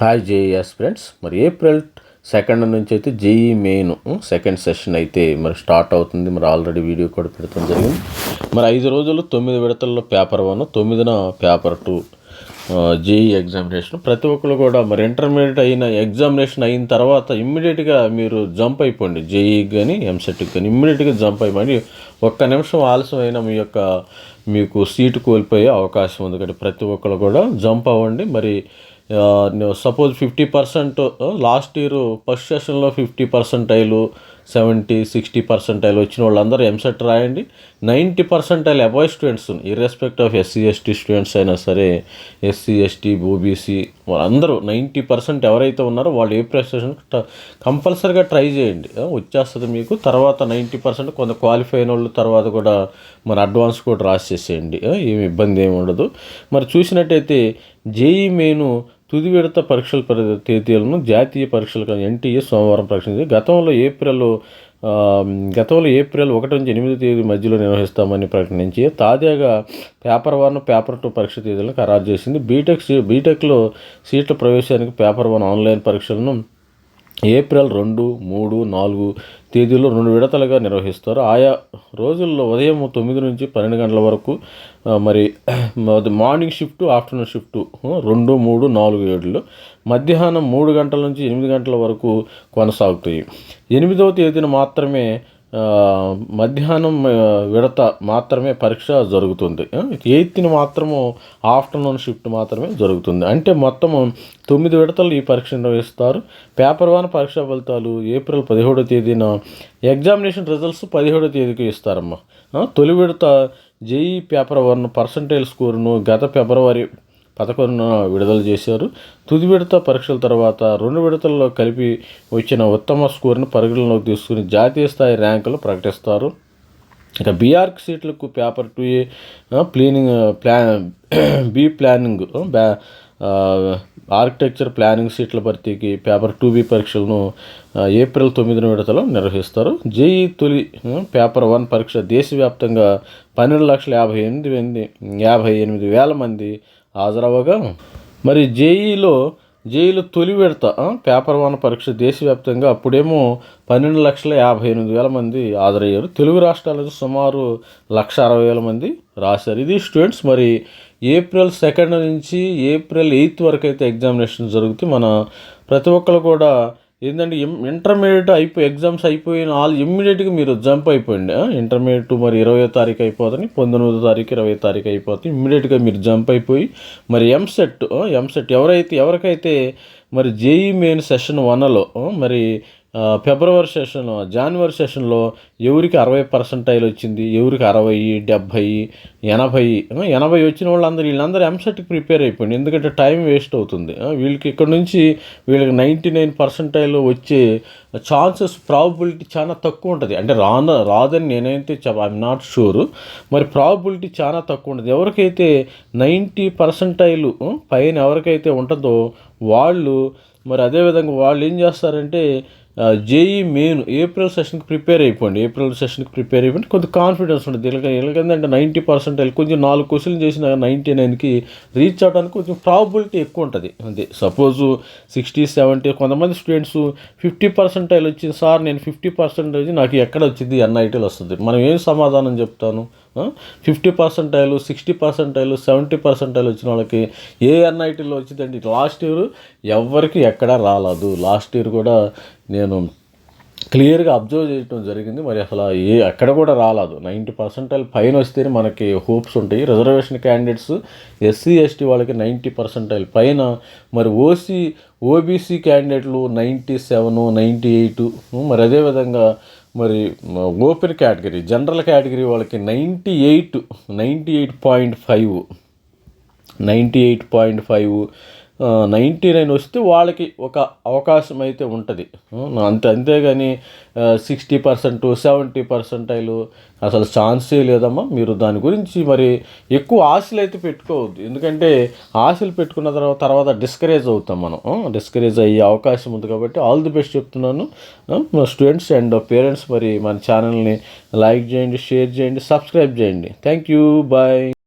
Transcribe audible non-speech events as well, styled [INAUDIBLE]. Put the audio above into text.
Hi JEEs friends మరి April second నుంచి అయితే జేఈ మెయిన్ సెకండ్ సెషన్ అయితే మరి స్టార్ట్ అవుతుంది. మరి ఆల్రెడీ వీడియో కూడా పెడతాం జరిగింది. మరి ఐదు రోజులు తొమ్మిది విడతల్లో పేపర్ వన్ తొమ్మిదిన పేపర్ టూ జేఈ ఎగ్జామినేషన్ ప్రతి ఒక్కరు కూడా మరి ఇంటర్మీడియట్ అయిన ఎగ్జామినేషన్ అయిన తర్వాత ఇమ్మీడియట్గా మీరు జంప్ అయిపోండి. జేఈ కానీ ఎంసెట్కి కానీ ఇమ్మీడియట్గా జంప్ అయిపోండి. ఒక్క నిమిషం ఆలస్యం అయినా మీ యొక్క మీకు సీటు కోల్పోయే అవకాశం ఉంది. కాబట్టి ప్రతి ఒక్కరు కూడా జంప్ అవ్వండి. మరి suppose fifty percent last year first సెషన్లో fifty percentile seventy sixty percentile వచ్చిన వాళ్ళందరూ ఎంసెట్ రాయండి. Ninety percentile above students irrespective of SC ST students అయినా సరే ఎస్సీ ఎస్టీ ఓబీసీ వాళ్ళందరూ నైంటీ పర్సెంట్ ఎవరైతే ఉన్నారో వాళ్ళు ఏ ప్రెస్టేషన్ కంపల్సరీగా ట్రై చేయండి. వచ్చేస్తుంది మీకు. తర్వాత నైంటీ పర్సెంట్ కొంత క్వాలిఫై అయిన వాళ్ళు తర్వాత కూడా మన అడ్వాన్స్ కూడా రాసేసేయండి. ఏమి ఇబ్బంది ఏమి ఉండదు. మరి చూసినట్టయితే జేఈ మెయిన్ తుది విడత పరీక్షల తేదీలను జాతీయ పరీక్షల ఎన్టీఏ సోమవారం ప్రకటించింది. గతంలో ఏప్రిల్ గతంలో ఏప్రిల్ ఒకటి నుంచి ఎనిమిది తేదీ మధ్యలో నిర్వహిస్తామని ప్రకటించి తాజాగా పేపర్ వన్ పేపర్ టూ పరీక్ష తేదీలను ఖరారు చేసింది. బీటెక్ బీటెక్లో సీట్ల ప్రవేశానికి పేపర్ వన్ ఆన్లైన్ పరీక్షలను ఏప్రిల్ రెండు మూడు నాలుగు తేదీలో రెండు విడతలుగా నిర్వహిస్తారు. ఆయా రోజుల్లో ఉదయం తొమ్మిది నుంచి పన్నెండు గంటల వరకు మరి మార్నింగ్ షిఫ్ట్ ఆఫ్టర్నూన్ షిఫ్ట్ రెండు మూడు నాలుగు ఏడులో మధ్యాహ్నం మూడు గంటల నుంచి ఎనిమిది గంటల వరకు కొనసాగుతాయి. ఎనిమిదవ తేదీన మాత్రమే మధ్యాహ్నం విడత మాత్రమే పరీక్ష జరుగుతుంది. ఎయిత్ని మాత్రము ఆఫ్టర్నూన్ షిఫ్ట్ మాత్రమే జరుగుతుంది. అంటే మొత్తము తొమ్మిది విడతలు ఈ పరీక్ష నిర్వహిస్తారు. పేపర్ వన్ పరీక్షా ఫలితాలు ఏప్రిల్ పదిహేడో తేదీన ఎగ్జామినేషన్ రిజల్ట్స్ పదిహేడో తేదీకి ఇస్తారమ్మా. తొలి విడత జేఈ పేపర్ వన్ పర్సంటేజ్ స్కోరును గత ఫిబ్రవరి పథకంను విడుదల చేశారు. తుది విడత పరీక్షల తర్వాత రెండు విడతల్లో కలిపి వచ్చిన ఉత్తమ స్కోరును పరిగణలోకి తీసుకుని జాతీయ స్థాయి ర్యాంకులు ప్రకటిస్తారు. ఇక బీఆర్క్ సీట్లకు paper two A planning plan [CLEARS THROAT] B planning బ్యా ఆర్కిటెక్చర్ ప్లానింగ్ సీట్ల భర్తీకి పేపర్ టూ బి పరీక్షలను ఏప్రిల్ తొమ్మిదిన విడతలో నిర్వహిస్తారు. జేఈ తొలి పేపర్ వన్ పరీక్ష దేశవ్యాప్తంగా పన్నెండు లక్షల యాభై ఎనిమిది యాభై ఎనిమిది వేల మంది హాజరవ్వగా మరి జేఈలో జేఈలో తొలి విడత పేపర్ వన్ పరీక్ష దేశవ్యాప్తంగా అప్పుడేమో పన్నెండు లక్షల యాభై ఎనిమిది వేల మంది హాజరయ్యారు. తెలుగు రాష్ట్రాలకు సుమారు లక్ష అరవై వేల మంది రాశారు. ఇది స్టూడెంట్స్ మరి ఏప్రిల్ సెకండ్ నుంచి ఏప్రిల్ ఎయిత్ వరకు అయితే ఎగ్జామినేషన్ జరుగుతుంది. మన ప్రతి ఒక్కరు కూడా ఏంటంటే ఇంటర్మీడియట్ అయిపోయి ఎగ్జామ్స్ అయిపోయిన ఆల్ ఇమ్మీడియట్గా మీరు జంప్ అయిపోయింది ఇంటర్మీడియట్ మరి ఇరవై తారీఖు అయిపోతుంది పంతొమ్మిదో తారీఖు ఇరవై తారీఖు అయిపోతుంది. ఇమ్మీడియట్గా మీరు జంప్ అయిపోయి మరి ఎంసెట్ ఎంసెట్ ఎవరైతే ఎవరికైతే మరి జేఈ మెయిన్ సెషన్ వన్లో మరి ఫిబ్రవరి సెషన్ జనవరి సెషన్లో ఎవరికి అరవై పర్సెంటైల్ వచ్చింది ఎవరికి అరవై డెబ్భై ఎనభై ఎనభై వచ్చిన వాళ్ళందరూ వీళ్ళందరూ ఎంసెట్కి ప్రిపేర్ అయిపోయింది. ఎందుకంటే టైం వేస్ట్ అవుతుంది. వీళ్ళకి ఇక్కడ నుంచి వీళ్ళకి నైంటీ నైన్ పర్సెంటైల్ వచ్చే ఛాన్సెస్ ప్రాబిలిటీ చాలా తక్కువ ఉంటుంది. అంటే రాన రాదని నేనైతే ఐఎమ్ నాట్ షూర్ మరి ప్రాబిలిటీ చాలా తక్కువ ఉంటుంది. ఎవరికైతే నైంటీ పర్సెంటైల్ పైన ఎవరికైతే ఉంటుందో వాళ్ళు మరి అదేవిధంగా వాళ్ళు ఏం చేస్తారంటే జేఈ మెయిన్ ఏప్రిల్ సెషన్కి ప్రిపేర్ అయిపోండి. ఏప్రిల్ సెషన్కి ప్రిపేర్ అయిపోయింది కొంత కాన్ఫిడెన్స్ ఉంటుంది వీళ్ళకి వీళ్ళకంటే నైంటీ పర్సెంట్ కొంచెం నాలుగు క్వశ్చన్లు చేసిన నైంటీ నైన్కి రీచ్ అవడానికి కొంచెం ప్రాబిలిటీ ఎక్కువ ఉంటుంది. అంతే. సపోజు సిక్స్టీ సెవెంటీ కొంతమంది స్టూడెంట్స్ ఫిఫ్టీ పర్సెంటైల్ వచ్చింది. సార్ నేను ఫిఫ్టీ పర్సెంటేజ్ నాకు ఎక్కడ వచ్చింది? ఎన్ఐటీలు వస్తుంది. మనం ఏం సమాధానం చెప్తాను? Fifty percentile sixty percentile seventy percentile వచ్చిన వాళ్ళకి ఏ ఎన్ఐటీలో వచ్చిందండి? లాస్ట్ ఇయర్ ఎవరికి ఎక్కడా రాలేదు. లాస్ట్ ఇయర్ కూడా నేను క్లియర్గా అబ్జర్వ్ చేయడం జరిగింది. మరి అసలు ఏ ఎక్కడ కూడా రాలేదు. నైంటీ పర్సెంటైల్ పైన వస్తేనే మనకి హోప్స్ ఉంటాయి. రిజర్వేషన్ క్యాండిడేట్స్ ఎస్సీ ఎస్టీ వాళ్ళకి నైంటీ పర్సెంటైల్ పైన మరి ఓసీ ఓబీసీ క్యాండిడేట్లు నైంటీ సెవెన్ నైంటీ ఎయిట్ మరి అదేవిధంగా మరి ఓపెన్ కేటగిరీ జనరల్ కేటగిరీ వాళ్ళకి ninety eight ninety eight point five ninety eight point five ninety nine వస్తే వాళ్ళకి ఒక అవకాశం అయితే ఉంటుంది అంతే అంతేగాని సిక్స్టీ పర్సెంట్ సెవెంటీ పర్సెంటైలు అసలు ఛాన్సే లేదమ్మా. మీరు దాని గురించి మరి ఎక్కువ ఆశలు అయితే పెట్టుకోవద్దు. ఎందుకంటే ఆశలు పెట్టుకున్న తర్వాత తర్వాత డిస్కరేజ్ అవుతాం మనం. డిస్కరేజ్ అయ్యే అవకాశం ఉంది కాబట్టి ఆల్ ది బెస్ట్ చెప్తున్నాను. స్టూడెంట్స్ అండ్ పేరెంట్స్ మరి మన ఛానల్ని లైక్ చేయండి షేర్ చేయండి సబ్స్క్రైబ్ చేయండి. Thank you bye